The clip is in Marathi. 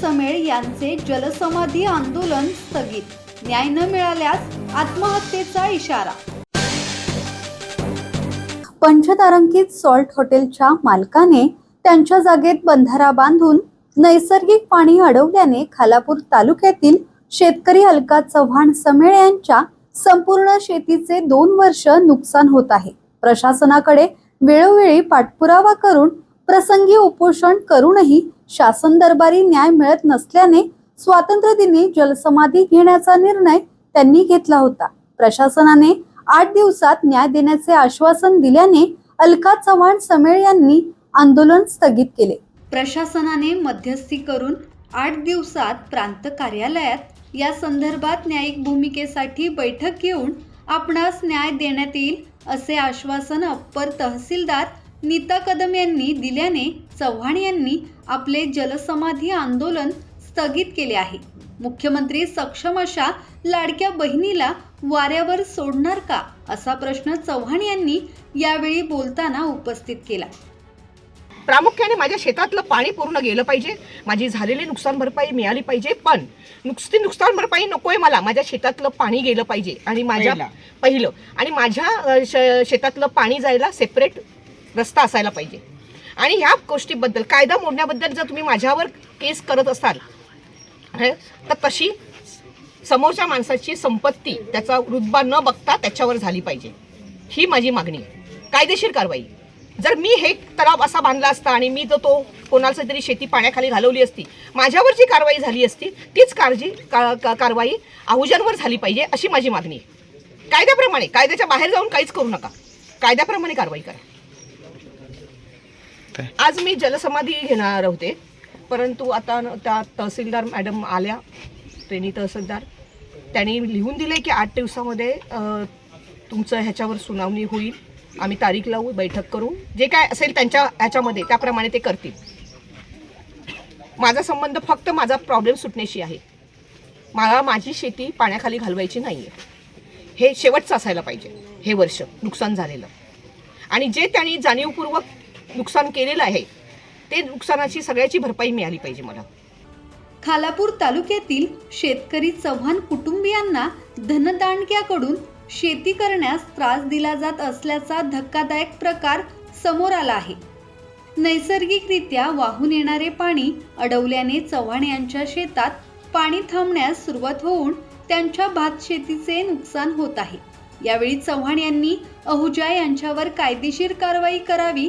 समेळ यांचे जलसमाधी आंदोलन स्थगित. न्याय न मिळाल्यास आत्महत्येचा इशारा. पंचतारांकित सॉल्ट हॉटेलच्या मालकाने त्यांच्या जागेत बंधारा बांधून नैसर्गिक पाणी अडवल्याने खालापूर तालुक्यातील शेतकरी अलका चव्हाण समेळ यांच्या संपूर्ण शेतीचे दोन वर्ष नुकसान होत आहे. प्रशासनाकडे वेळोवेळी पाठपुरावा करून प्रसंगी उपोषण करूनही शासन दरबारी न्याय मिळत नसल्याने स्वातंत्र्य दिनी जलसमाधी घेण्याचा निर्णय त्यांनी घेतला होता. प्रशासनाने आठ दिवसात न्याय देण्याचे आश्वासन दिल्याने अलका चव्हाण समेळ यांनी आंदोलन स्थगित केले. प्रशासनाने मध्यस्थी करून आठ दिवसात प्रांत कार्यालयात या संदर्भात न्यायिक भूमिकेसाठी बैठक घेऊन आपणास न्याय देण्यात येईल असे आश्वासन अप्पर तहसीलदार नीता कदम यांनी दिल्याने चव्हाण यांनी आपले जलसमाधी आंदोलन स्थगित केले आहे. मुख्यमंत्री सक्षम अशा लाडक्या बहिणीला वाऱ्यावर सोडणार का? असा प्रश्न चव्हाण यांनी यावेळी बोलताना उपस्थित केला. प्रामुख्याने माझ्या शेतातलं पाणी पूर्ण गेलं पाहिजे. माझी झालेली नुकसान भरपाई मिळाली पाहिजे. पण नुसती नुकसान भरपाई नकोय मला. माझ्या शेतातलं पाणी गेलं पाहिजे. आणि माझ्या पहिलं. आणि माझ्या शेतातलं पाणी जायला सेपरेट रस्ता असायला पाहिजे. आणि ह्या गोष्टीबद्दल कायदा मोडण्याबद्दल जर तुम्ही माझ्यावर केस करत असाल तर तशी समोरच्या माणसाची संपत्ती त्याचा रुतबा न बघता त्याच्यावर झाली पाहिजे. ही माझी मागणी आहे. कायदेशीर कारवाई. जर मी हे तलाव असा बांधला असता आणि मी जर तो कोणाचं तरी शेती पाण्याखाली घालवली असती माझ्यावर जी कारवाई झाली असती तीच काळजी का, का, कारवाई आहुजांवर झाली पाहिजे अशी माझी मागणी आहे. कायद्याप्रमाणे कायद्याच्या बाहेर जाऊन काहीच करू नका. कायद्याप्रमाणे कारवाई करा. आज मी जलसमाधी घेणार होते परंतु आता त्या तहसीलदार मॅडम आल्या ट्रेनी तहसीलदार त्यांनी लिहून दिले की आठ दिवसामध्ये तुमचं ह्याच्यावर सुनावणी होईल. आम्ही तारीख लावू बैठक करू. जे काय असेल त्यांच्या ह्याच्यामध्ये त्याप्रमाणे ते करतील. माझा संबंध फक्त माझा प्रॉब्लेम सुटण्याशी आहे. मला माझी शेती पाण्याखाली घालवायची नाही आहे हे शेवटचं असायला पाहिजे. हे वर्ष नुकसान झालेलं. आणि जे त्यांनी जाणीवपूर्वक नुकसान केलेलं आहे. ते नुकसानाची सगळ्याची भरपाई मिळाली पाहिजे मला. खालापूर तालुक्यातील शेतकरी चव्हाण कुटुंबियांना धनदांडक्याकडून शेती करण्यास त्रास दिला जात असल्याचा धक्कादायक प्रकार समोर आला आहे. नैसर्गिकरित्या वाहून येणारे पाणी अडवल्याने चव्हाण यांच्या शेतात पाणी थांबण्यास सुरुवात होऊन त्यांच्या भात शेतीचे नुकसान होत आहे. यावेळी चव्हाण यांनी अहुजा यांच्यावर कायदेशीर कारवाई करावी